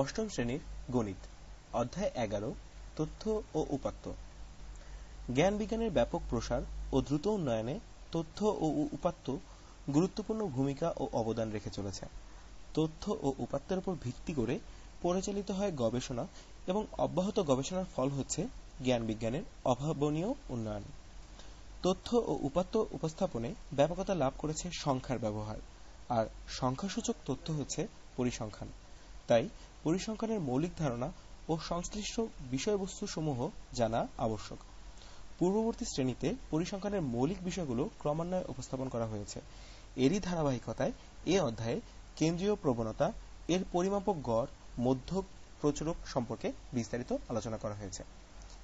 অষ্টম শ্রেণির গণিত, অধ্যায় এগারো, তথ্য ও উপাত্ত। জ্ঞান বিজ্ঞানের ব্যাপক প্রসার ও দ্রুত উন্নয়নে তথ্য ও উপাত্ত গুরুত্বপূর্ণ ভূমিকা ও অবদান রেখে চলেছে। তথ্য ও উপাত্তের উপর ভিত্তি করে পরিচালিত হয় গবেষণা এবং অব্যাহত গবেষণার ফল হচ্ছে জ্ঞান বিজ্ঞানের অভাবনীয় উন্নয়ন। তথ্য ও উপাত্ত উপস্থাপনে ব্যাপকতা লাভ করেছে সংখ্যার ব্যবহার, আর সংখ্যাসূচক তথ্য হচ্ছে পরিসংখ্যান। তাই পরিসংখ্যানের মৌলিক ধারণা ও সংশ্লিষ্ট বিষয়বস্তুসমূহ জানা আবশ্যক। পূর্ববর্তী শ্রেণীতে পরিসংখ্যানের মৌলিক বিষয়গুলো ক্রমান্বয়ে উপস্থাপন করা হয়েছে। এরই ধারাবাহিকতায় এ অধ্যায়ে কেন্দ্রীয় প্রবণতা, এর পরিমাপক গড় মধ্যক প্রচুরক সম্পর্কে বিস্তারিত আলোচনা করা হয়েছে।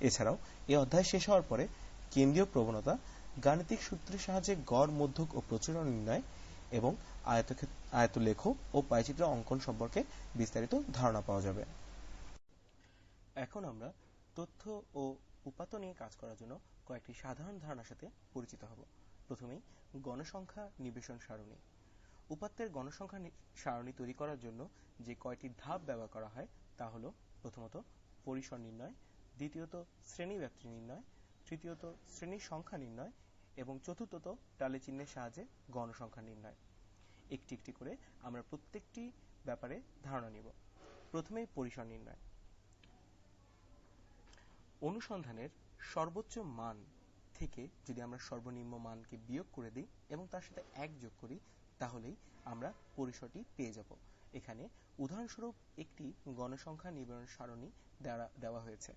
এছাড়াও এ অধ্যায় শেষ হওয়ার পরে কেন্দ্রীয় প্রবণতা, গাণিতিক সূত্রের সাহায্যে গড়, মধ্যক ও প্রচুরক নির্ণয় এবং আয়তলেখ ও পাইচিত্র অঙ্কন সম্পর্কে বিস্তারিত ধারণা পাওয়া যাবে। এখন আমরা তথ্য ও উপাত্ত নিয়ে কাজ করার জন্য কয়েকটি সাধারণ ধারণার সাথে পরিচিত হব। প্রথমেই গণসংখ্যা নিবেশন সারণী। উপাত্তের গণসংখ্যা সারণী তৈরি করার জন্য যে কয়টি ধাপ ব্যবহার করা হয় তা হল প্রথমত পরিসর নির্ণয়, দ্বিতীয়ত শ্রেণি ব্যাপ্তি নির্ণয়, তৃতীয়ত শ্রেণির সংখ্যা নির্ণয় এবং চতুর্থত টালি চিহ্নের সাহায্যে গণসংখ্যা নির্ণয়। একটি একটি করে আমরা প্রত্যেকটি ব্যাপারে ধারণা নিব। প্রথমেই পরিসর নির্ণয়। অনুসন্ধানের সর্বোচ্চ মান থেকে যদি আমরা সর্বনিম্ন মানকে বিয়োগ করে দিই এবং তার সাথে এক যোগ করি, তাহলেই আমরা পরিসরটি পেয়ে যাব। এখানে উদাহরণস্বরূপ একটি গণসংখ্যা নিবারণ সারণী দেওয়া হয়েছে।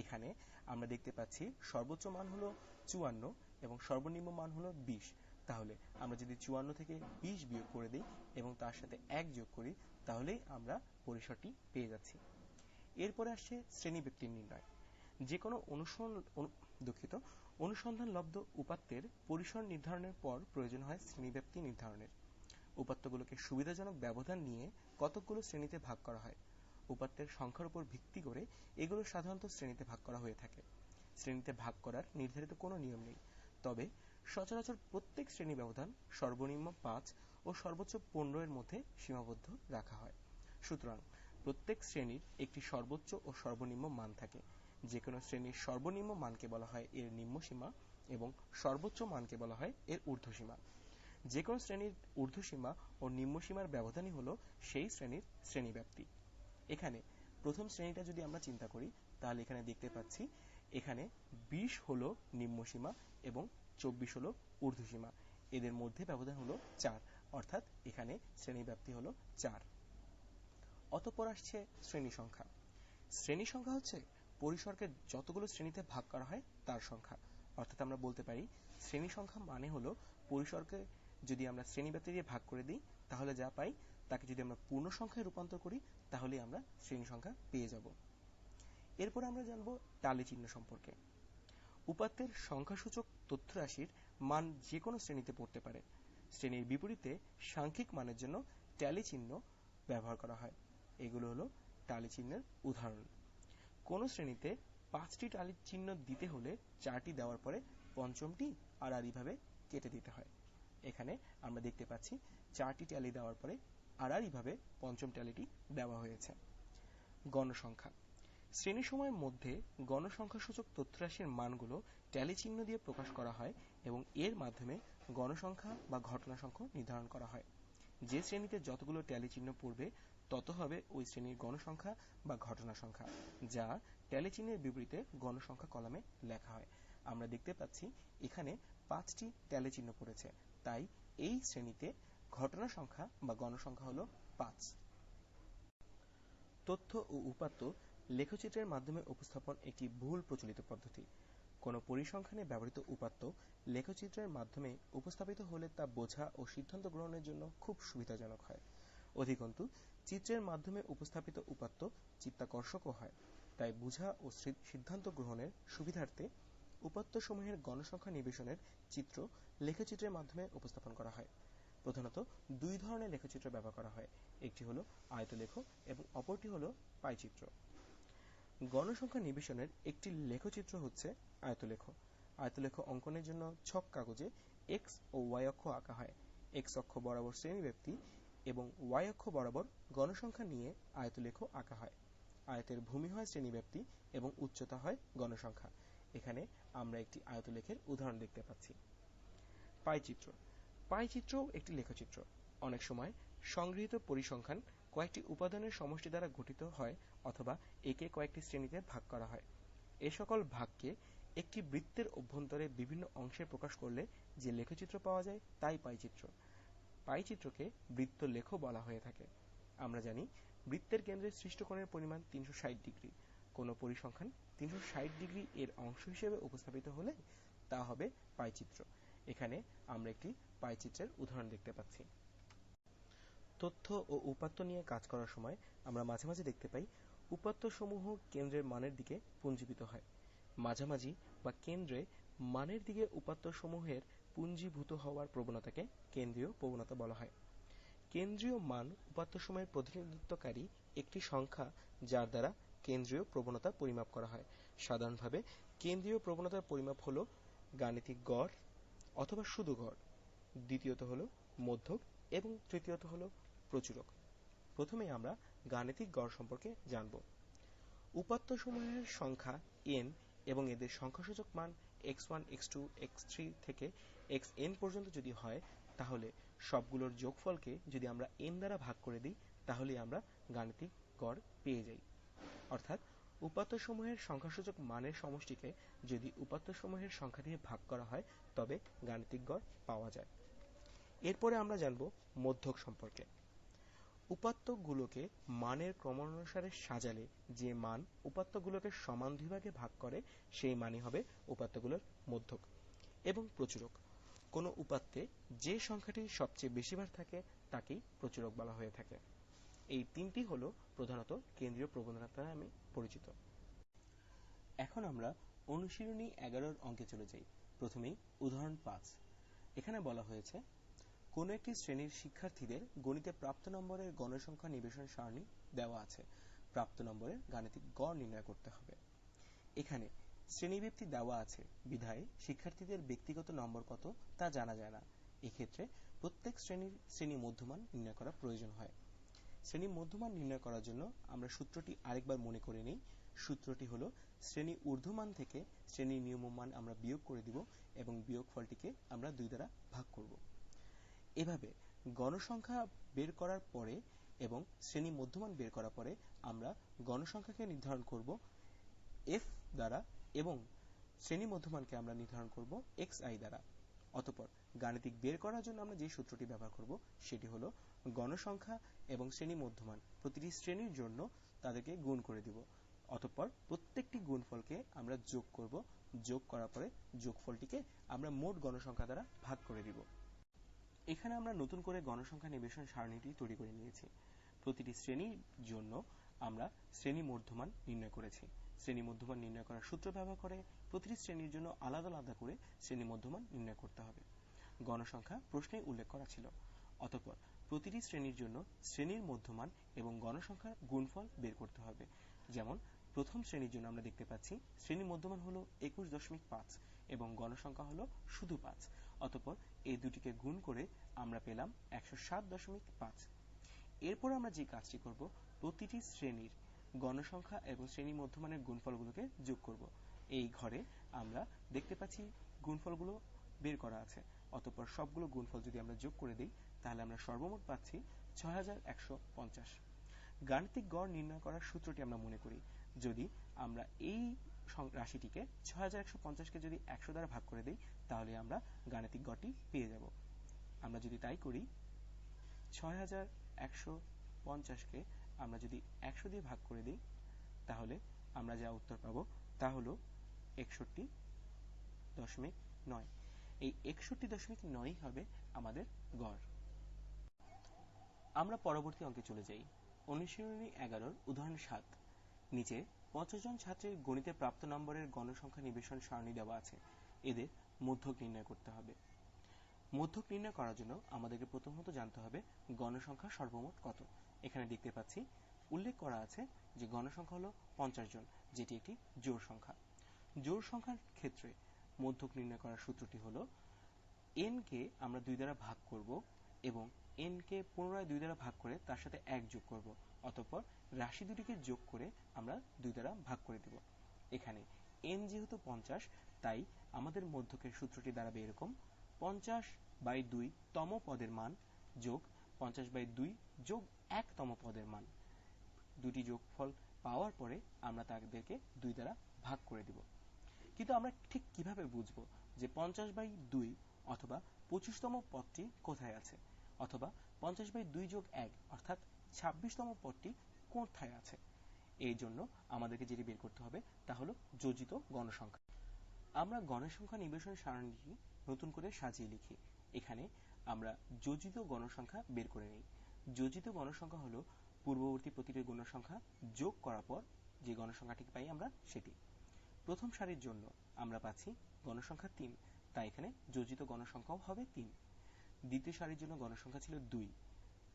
এখানে আমরা দেখতে পাচ্ছি সর্বোচ্চ মান হলো চুয়ান্ন এবং সর্বনিম্ন মান হলো বিশ। তাহলে আমরা যদি চুয়ান্ন থেকে বিশ বিয়োগ করে দিই এবং তার সাথে এক যোগ করি তাহলেই আমরা পরিসরটি পেয়ে যাচ্ছি। এরপরে আসছে শ্রেণি ব্যক্তির নির্ণয়। যে কোনো দুঃখিত, অনুসন্ধান লব্ধ উপাত্তের পরিসর নির্ধারণের পর প্রয়োজন হয় শ্রেণীব্যাপ্তি নির্ধারণের। উপাত্তগুলোকে সুবিধাজনক ব্যবধান নিয়ে কতকগুলো শ্রেণীতে ভাগ করা হয়? উপাত্তের সংখ্যার উপর ভিত্তি করে এগুলো সাধারণত শ্রেণীতে ভাগ করা হয়ে থাকে। শ্রেণীতে ভাগ করার নির্ধারিত কোনো নিয়ম নেই। তবে সচরাচর প্রত্যেক শ্রেণি ব্যবধান সর্বনিম্ন পাঁচ ও সর্বোচ্চ পনেরো এর মধ্যে সীমাবদ্ধ রাখা হয়। সুতরাং প্রত্যেক শ্রেণির একটি সর্বোচ্চ ও সর্বনিম্ন মান থাকে। যে কোনো শ্রেণির সর্বনিম্ন মানকে বলা হয় এর নিম্ন সীমা এবং সর্বোচ্চ মানকে বলা হয় এর ঊর্ধ্বসীমা। যে কোনো শ্রেণির ঊর্ধ্বসীমা ও নিম্ন সীমার ব্যবধানই হলো সেই শ্রেণির শ্রেণীব্যাপ্তি এখানে প্রথম শ্রেণীটা যদি আমরা চিন্তা করি, তাহলে এখানে দেখতে পাচ্ছি, এখানে বিশ হলো নিম্ন সীমা এবং চব্বিশ হলো ঊর্ধ্বসীমা। এদের মধ্যে ব্যবধান হলো চার, অর্থাৎ এখানে শ্রেণি ব্যাপ্তি হলো চার। অতপর আসছে শ্রেণি সংখ্যা। শ্রেণি সংখ্যা হচ্ছে পরিসরকে যতগুলো শ্রেণীতে ভাগ করা হয় তার সংখ্যা। অর্থাৎ আমরা বলতে পারি, শ্রেণি সংখ্যা মানে হলো পরিসরকে যদি আমরা শ্রেণি ব্যাপ্তি দিয়ে ভাগ করে দিই, তাহলে যা পাই, তাকে যদি আমরা পূর্ণ সংখ্যায় রূপান্তর করি তাহলে আমরা শ্রেণি সংখ্যা পেয়ে যাব। এরপর আমরা জানব টালি চিহ্ন সম্পর্কে। উপাত্তের সংখ্যাসূচক তথ্য রাশির মান যে কোনো শ্রেণীতে পড়তে পারে। শ্রেণির বিপরীতে সাংখ্যিক মানের জন্য ট্যালি চিহ্ন ব্যবহার করা হয়। এগুলো হলো টালি চিহ্নের উদাহরণ। কোন শ্রেণীতে পাঁচটি টালি চিহ্ন দিতে হলে চারটি দেওয়ার পরে পঞ্চমটি আড়াআড়িভাবে কেটে দিতে হয়। এখানে আমরা দেখতে পাচ্ছি চারটি ট্যালি দেওয়ার পরে আড়াআড়িভাবে পঞ্চম ট্যালিটি দেওয়া হয়েছে। গণসংখ্যা। শ্রেণি সময়ের মধ্যে গণসংখ্যাসূচক তথ্যরাশির মানগুলো ট্যালি চিহ্ন দিয়ে প্রকাশ করা হয় এবং এর মাধ্যমে গণসংখ্যা বা ঘটনা সংখ্যা নির্ধারণ করা হয়। যে শ্রেণীতে যতগুলো ট্যালি চিহ্ন পড়বে, তত হবে ওই শ্রেণির গণসংখ্যা বা ঘটনা সংখ্যা যা ট্যালি চিহ্নের বিপরীতে গণসংখ্যা কলামে লেখা হয়। আমরা দেখতে পাচ্ছি, এখানে পাঁচটি ট্যালি চিহ্ন পড়েছে। তাই এই শ্রেণীতে ঘটনা সংখ্যা বা গণসংখ্যা হলো পাঁচ। তথ্য ও উপাত্ত লেখচিত্রের মাধ্যমে উপস্থাপন একটি ভুল প্রচলিত পদ্ধতি। কোনো পরিসংখ্যানে ব্যবহৃত উপাত্ত লেখচিত্রের মাধ্যমে উপস্থাপিত হলে তা বোঝা ও সিদ্ধান্ত গ্রহণের জন্য খুব সুবিধাজনক হয়। অধিকন্তু, চিত্রের মাধ্যমে উপস্থাপিত উপাত্ত চিত্তাকর্ষকও হয়, তাই বোঝা ও সিদ্ধান্ত গ্রহণের সুবিধার্থে উপাত্তসমূহের গণসংখ্যা নিবেশনের চিত্র লেখচিত্রের মাধ্যমে উপস্থাপন করা হয়। প্রধানত, দুই ধরনের লেখচিত্র ব্যবহার করা হয়, একটি হলো আয়তলেখ এবং অপরটি হলো পাইচিত্র। গণসংখ্যা নিবেশনের একটি লেখচিত্র হচ্ছে আয়তলেখ। আয়তলেখ অঙ্কনের জন্য ছক কাগজে এক্স ও ওয়াই অক্ষ আঁকা হয়। এক্স অক্ষ বরাবর শ্রেণীব্যাপ্তি এবং ওয়াই অক্ষ বরাবর গণসংখ্যা নিয়ে আয়তলেখ আঁকা হয়। আয়তের ভূমি হয় শ্রেণীব্যাপ্তি এবং উচ্চতা হয় গণসংখ্যা। এখানে আমরা একটি আয়তলেখের উদাহরণ দেখতে পাচ্ছি। পাইচিত্র। পাইচিত্রও একটি লেখচিত্র। অনেক সময় সংগৃহীত পরিসংখ্যান কয়েকটি উপাদানের সমষ্টি দ্বারা গঠিত হয় অথবা একে কয়েকটি শ্রেণীতে ভাগ করা হয়। এ সকল ভাগকে একটি বৃত্তের অভ্যন্তরে বিভিন্ন অংশে প্রকাশ করলে যে লেখচিত্র পাওয়া যায় তাই পাইচিত্র। পাইচিত্রকে বৃত্ত লেখ বলা হয়ে থাকে। আমরা জানি বৃত্তের কেন্দ্রে সৃষ্ট কোণের পরিমাণ তিনশো ষাট ডিগ্রি। কোনো পরিসংখ্যান তিনশো ষাট ডিগ্রি এর অংশ হিসেবে উপস্থাপিত হলে তা হবে পাইচিত্র। এখানে আমরা একটি পাইচিত্রের উদাহরণ দেখতে পাচ্ছি। তথ্য ও উপাত্ত নিয়ে কাজ করার সময় আমরা মাঝে মাঝে দেখতে পাই উপাত্ত সমূহ কেন্দ্রের মানের দিকে পুঞ্জীভূত হয়। মাঝামাঝি বা কেন্দ্রে মানের দিকে উপাত্ত সমূহের পুঞ্জীভূত হওয়ার প্রবণতাকে কেন্দ্রীয় প্রবণতা বলা হয়। কেন্দ্রীয় মান উপাত্ত সময়ের প্রতিনিধিত্বকারী একটি সংখ্যা যার দ্বারা কেন্দ্রীয় প্রবণতা পরিমাপ করা হয়। সাধারণভাবে কেন্দ্রীয় প্রবণতার পরিমাপ হল গাণিতিক গড় অথবা শুধু গড়। দ্বিতীয়ত হল মধ্যক এবং তৃতীয়ত হল প্রচুরক। প্রথমে আমরা গাণিতিক গড় সম্পর্কে জানব। উপাত্ত সমূহের সংখ্যা n এবং এদের সংখ্যাসূচক মান x1 x2 x3 থেকে xn পর্যন্ত যদি হয়, তাহলে সবগুলোর যোগফলকে যদি আমরা n দ্বারা ভাগ করে দিই, তাহলে আমরা গাণিতিক গড় পেয়ে যাই। অর্থাৎ উপাত্ত উপাত্তসমূহের সংখ্যাসূচক মানের সমষ্টিকে যদি উপাত্ত উপাত্তসমূহের সংখ্যা দিয়ে ভাগ করা হয়, তবে গাণিতিক গড় পাওয়া যায়। এরপরে আমরা জানব মধ্যক সম্পর্কে। উপাত্তগুলোকে মানের ক্রমানুসারে সাজালে যে মান উপাত্তগুলোকে সমান দুই ভাগে করে, সেই মানই হবে উপাত্তগুলোর মধ্যক এবং প্রচুরক। কোনো উপাত্তে যে সংখ্যাটি সবচেয়ে বেশিবার থাকে, তাকেই প্রচুরক বলা হয়ে থাকে। এই তিনটি হল প্রধানত কেন্দ্রীয় প্রবণতা নামে পরিচিত। এখন আমরা অনুশীলনী এগারোর অঙ্কে চলে যাই। প্রথমেই উদাহরণ পাঁচ। এখানে বলা হয়েছে কোনো একটি শ্রেণির শিক্ষার্থীদের গণিতে প্রাপ্ত নম্বরের গণসংখ্যা নিবেশন সারণী দেওয়া আছে। প্রাপ্ত নম্বরের গাণিতিক গড় নির্ণয় করতে হবে। এখানে শ্রেণীবৃত্তি দেওয়া আছে। বিধায় শিক্ষার্থীদের ব্যক্তিগত নম্বর কত তা জানা যায় না। এক্ষেত্রে প্রত্যেক শ্রেণির শ্রেণি মধ্যমান নির্ণয় করা প্রয়োজন হয়। শ্রেণি মধ্যমান নির্ণয় করার জন্য আমরা সূত্রটি আরেকবার মনে করে নিই। সূত্রটি হলো, শ্রেণি ঊর্ধ্বমান থেকে শ্রেণি নিয়মমান আমরা বিয়োগ করে দিব এবং বিয়োগ ফলটিকে আমরা দুই দ্বারা ভাগ করব। এভাবে গণসংখ্যা বের করার পরে এবং শ্রেণি মধ্যমান বের করার পরে আমরা গণসংখ্যাকে নির্ধারণ করব এফ দ্বারা এবং শ্রেণি মধ্যমানকে আমরা নির্ধারণ করব এক্স আই দ্বারা। অতপর গাণিতিক বের করার জন্য আমরা যে সূত্রটি ব্যবহার করব সেটি হলো গণসংখ্যা এবং শ্রেণি মধ্যমান। প্রতিটি শ্রেণির জন্য তাদেরকে গুণ করে দিব। অতঃপর প্রত্যেকটি গুণফলকে আমরা যোগ করব। যোগ করার পরে যোগফলটিকে আমরা মোট গণসংখ্যা দ্বারা ভাগ করে দিব। এখানে আমরা নতুন করে গণসংখ্যা নিবেশন সারণীটি তৈরি করে নিয়েছি। প্রতিটি শ্রেণির জন্য আমরা শ্রেণি মধ্যমান নির্ণয় করেছি। শ্রেণি মধ্যমান নির্ণয় করার সূত্র ব্যবহার করে প্রতিটি শ্রেণির জন্য আলাদা আলাদা করে শ্রেণি মধ্যমান নির্ণয় করতে হবে। গণসংখ্যা প্রশ্নে উল্লেখ করা ছিল। অতঃপর প্রতিটি শ্রেণির জন্য শ্রেণির মধ্যমান এবং গণসংখ্যার গুণফল বের করতে হবে। যেমন, প্রথম শ্রেণির জন্য আমরা দেখতে পাচ্ছি শ্রেণির মধ্যমান হলো একুশ দশমিক পাঁচ এবং গণসংখ্যা হলো শুধু পাঁচ। অতঃপর এই দুটিকে গুণ করে আমরা পেলাম একশো এরপর আমরা যে কাজটি করব, প্রতিটি শ্রেণির গণসংখ্যা এবং শ্রেণি মধ্যমানের গুণফলগুলোকে যোগ করব। এই ঘরে আমরা দেখতে পাচ্ছি গুণফলগুলো বের করা আছে। অতঃপর সবগুলো গুণফল যদি আমরা যোগ করে দিই, তাহলে আমরা সর্বমোট পাচ্ছি ছয় হাজার একশো পঞ্চাশ। গাণিতিক গড় নির্ণয় করার সূত্রটি আমরা মনে করি। যদি আমরা এই রাশিটিকে ছয় হাজার একশো পঞ্চাশকে যদি একশো দ্বারা ভাগ করে দিই, তাহলে আমরা গাণিতিক গড়টি পেয়ে যাব। আমরা যদি তাই করি ছয় হাজার একশো পঞ্চাশকে আমরা যদি একশো দিয়ে ভাগ করে দিই, তাহলে আমরা যা উত্তর পাবো তা হল একষট্টি দশমিক নয়। এই একষট্টি দশমিক নয় হবে আমাদের গড়। আমরা পরবর্তী অঙ্কে চলে যাই। অনুশীলনী এগারোর উদাহরণ সাত। নিচে পঞ্চাশ জন ছাত্রের গণিতে প্রাপ্ত নম্বরের গণসংখ্যা নিবেশন সারণী দেওয়া আছে। এদের মধ্যক নির্ণয় করতে হবে। মধ্যক নির্ণয় করার জন্য আমাদেরকে প্রথমত জানতে হবে গণসংখ্যা সর্বমোট কত। এখানে দেখতে পাচ্ছি, উল্লেখ করা আছে যে গণসংখ্যা হলো পঞ্চাশ জন, যেটি একটি জোর সংখ্যা। জোর সংখ্যার ক্ষেত্রে মধ্যক নির্ণয় করার সূত্রটি হলো এন কে আমরা দুই দ্বারা ভাগ করব এবং এনকে পুনরায় দুই দ্বারা ভাগ করে তার সাথে এক যোগ করব, অতঃপর রাশি দুটিকে যোগ করে আমরা দুই দ্বারা ভাগ করে দেব। এখানে এন যেহেতু পঞ্চাশ, তাই আমাদের মধ্যকের সূত্রটি দাঁড়াবে এরকম, পঞ্চাশ বাই দুই তম পদের মান যোগ পঞ্চাশ বাই দুই যোগ একতম পদের মান। দুটি যোগফল পাওয়ার পরে আমরা তাদেরকে দুই দ্বারা ভাগ করে দিব। কিন্তু আমরা ঠিক কীভাবে বুঝব যে পঞ্চাশ বাই দুই অথবা পঁচিশতম পদটি কোথায় আছে? অথবা পঞ্চাশ বাই দুই যোগ এক, অর্থাৎ ছাব্বিশতম পদটি কোথায় আছে? এই জন্য আমাদেরকে যেটি বের করতে হবে তা হলো যোজিত গণসংখ্যা। আমরা গণসংখ্যা নিবেশন সারণীটি নতুন করে সাজিয়ে লিখি। এখানে আমরা যোজিত গণসংখ্যা বের করে নিই। যোজিত গণসংখ্যা হলো পূর্ববর্তী প্রতিটি গণসংখ্যা যোগ করার পর যে গণসংখ্যাটি পাই আমরা সেটি। প্রথম সারির জন্য আমরা পাচ্ছি গণসংখ্যা তিন, তাই এখানে যোজিত গণসংখ্যাও হবে তিন। দ্বিতীয় সারির জন্য গণসংখ্যা ছিল দুই।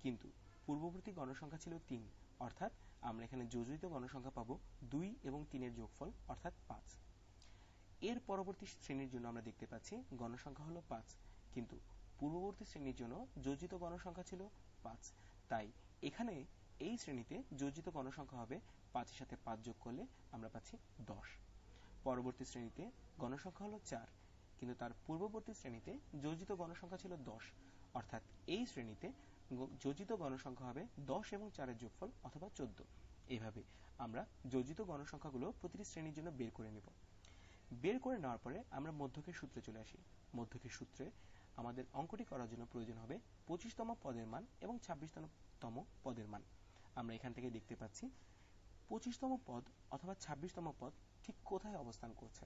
কিন্তু পূর্ববর্তী গণসংখ্যা ছিল তিন, অর্থাৎ আমরা এখানে যোজিত গণসংখ্যা পাবো দুই এবং তিনের যোগফল, অর্থাৎ পাঁচ। এর পরবর্তী শ্রেণির জন্য আমরা দেখতে পাচ্ছি গণসংখ্যা হলো পাঁচ, কিন্তু পূর্ববর্তী শ্রেণির জন্য যোজিত গণসংখ্যা ছিল পাঁচ। তাই এখানে এই শ্রেণীতে যোজিত গণসংখ্যা হবে পাঁচের সাথে পাঁচ যোগ করলে আমরা পাচ্ছি দশ। পরবর্তী শ্রেণীতে গণসংখ্যা হলো চার কিন্তু তার পূর্ববর্তী শ্রেণীতে যোজিত গণসংখ্যা ছিল দশ। অর্থাৎ এই শ্রেণীতে যোজিত গণসংখ্যা হবে দশ এবং চারের যোগফল অথবা চোদ্দ। এভাবে আমরা যোজিত গণসংখ্যাগুলো প্রতিটি শ্রেণির জন্য বের করে নেব। বের করে নেওয়ার পরে আমরা মধ্যকের সূত্রে চলে আসি। মধ্যকের সূত্রে আমাদের অঙ্কটি করার জন্য প্রয়োজন হবে পঁচিশতম পদের মান এবং ছাব্বিশতম পদের মান। আমরা এখান থেকে দেখতে পাচ্ছি পঁচিশতম পদ অথবা ছাব্বিশতম পদ ঠিক কোথায় অবস্থান করছে।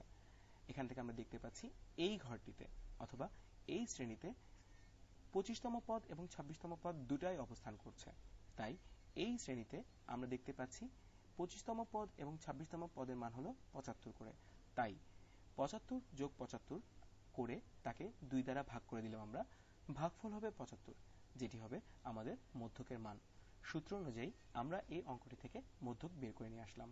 এখান থেকে আমরা দেখতে পাচ্ছি এই ঘরটিতে অথবা এই শ্রেণীতে পঁচিশতম পদ এবং ছাব্বিশতম পদ দুটাই অবস্থান করছে। তাই এই শ্রেণীতে আমরা দেখতে পাচ্ছি পঁচিশতম পদ এবং ছাব্বিশতম পদের মান হলো পঁচাত্তর করে। তাই পঁচাত্তর যোগ পঁচাত্তর করে তাকে দুই দ্বারা ভাগ করে দিলাম আমরা। ভাগফল হবে পঁচাত্তর, যেটি হবে আমাদের মধ্যকের মান। সূত্র অনুযায়ী আমরা এই অঙ্কটি থেকে মধ্যক বের করে নিয়ে আসলাম।